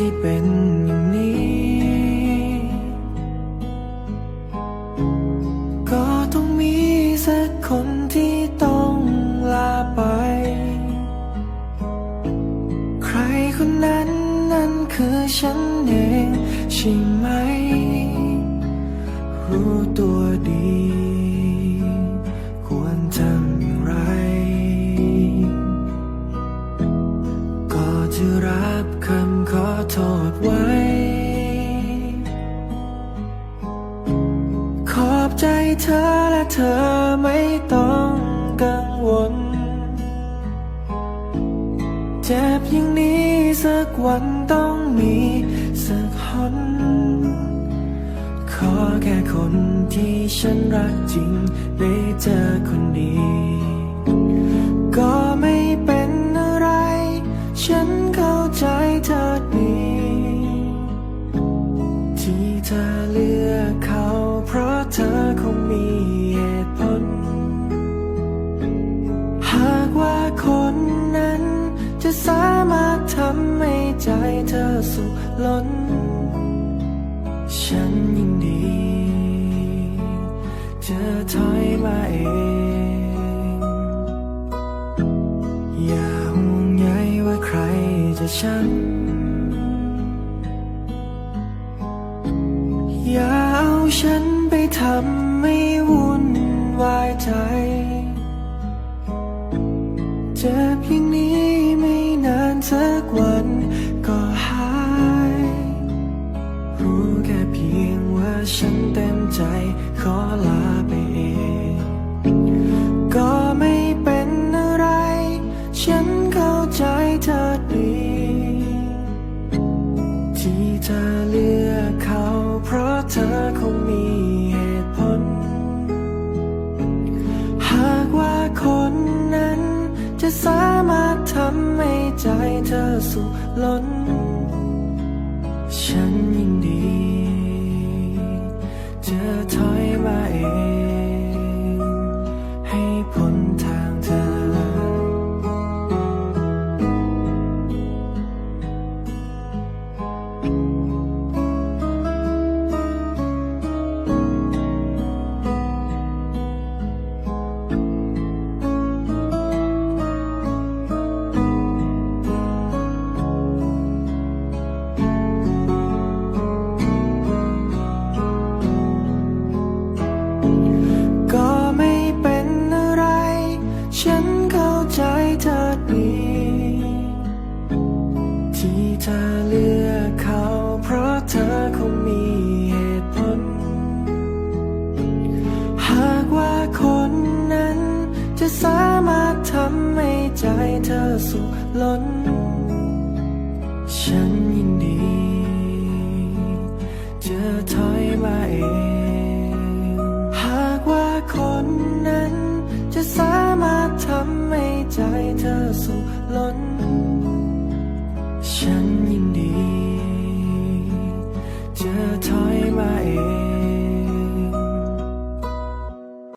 ที่เป็นอย่างนี้ ก็ต้องมีสักคนที่ต้องลาไป ใครคนนั้นนั้นคือฉันเองใช่ไหม รู้ตัวดีำขอโทษไว้ ขอบใจเธอและเธอไม่ต้องกังวล เจ็บอย่างนี้สักวันต้องมีสักหนขอแค่คนที่ฉันรักจริงได้เจอคนดี ที่เธอเลือกเขา เพราะเธอคงมีเหตุผล หากว่าคนนั้น จะสามารถทำให้ใจเธอสุขล้น ฉันยินดีจะถอยมาเองอย่าห่วงใยว่าใครจะช้ำ อย่าเอาฉันไปทำให้วุ่นวายใจ เจ็บอย่างนี้ไม่นานสักวันก็หาย รู้แค่เพียงว่าฉันเต็มใจขอลา มีเหตุผล หากว่าคนนั้น จะสามารถทำให้ใจเธอสุขล้น ฉันยินดี จะถอยมาเอง ที่เธอเลือกเขา เพราะเธอคงมีเหตุผล หากว่าคนนั้น จะสามารถทำให้ใจเธอสุขล้น ฉันยินดี จะถอยมาเอง หากว่าคนนั้น จะสามารถทำให้ใจเธอสุขล้นฉัน